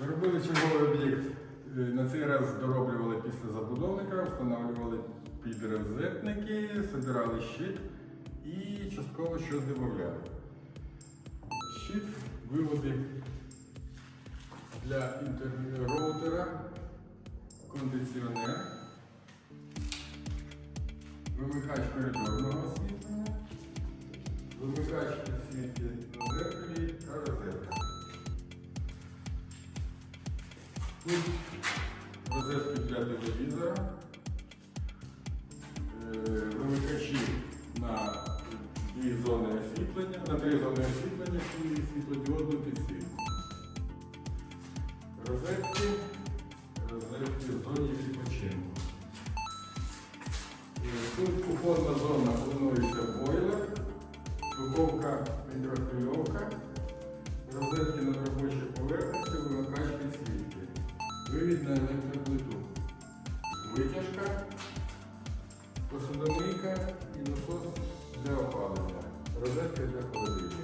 Доробили черговий об'єкт. Е, На цей раз дороблювали після забудовника, встановлювали підрозетники, собирали щит і частково щось додавали. Щит, виводи для інтерроутера, кондиціонер, вимикач коридорного освітлення, вимикач підсвітки Тут розетки для телевізора, е, вимикачі на дві зони освітлення, на три зони освітлення і світлодіодну підсвітку. Розетки, розетки в зоні відпочинку. Е, Тут кухонна зона планується бойлер, духовка мікрохвильовка, вивід на електроплиту, витяжка, посудомийка і насос для опалення, розетка для холодильника.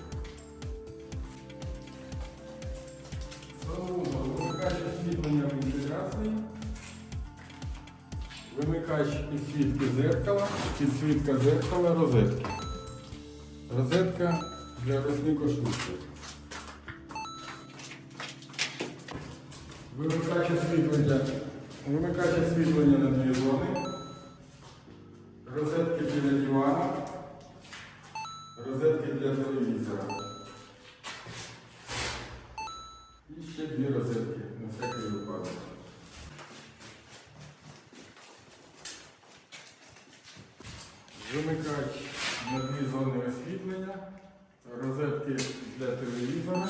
Санвузол, вимикач освітлення вентиляції, вимикач підсвітки зеркала, підсвітка зеркала, розетки. Розетка для рознікошутки. Вимикач освітлення. Вимикач освітлення на дві зони. Розетки біля дивана. Розетки для телевізора. І ще дві розетки на всякий випадок. Вимикач на дві зони освітлення, розетки для телевізора,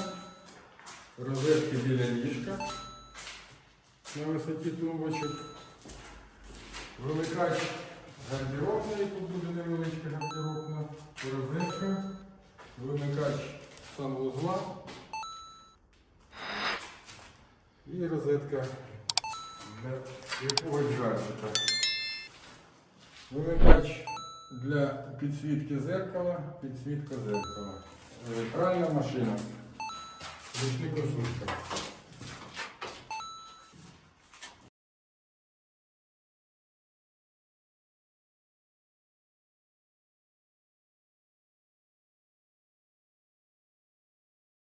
розетки біля ліжка на висоті тумбочок, вимикач гардеробної, тут буде невеличка гардеробна, розетка, вимикач санвузла і розетка для якогось гаджета. Вимикач для підсвітки зеркала, підсвітка зеркала. Е, Пральна машина. Ручникосушка.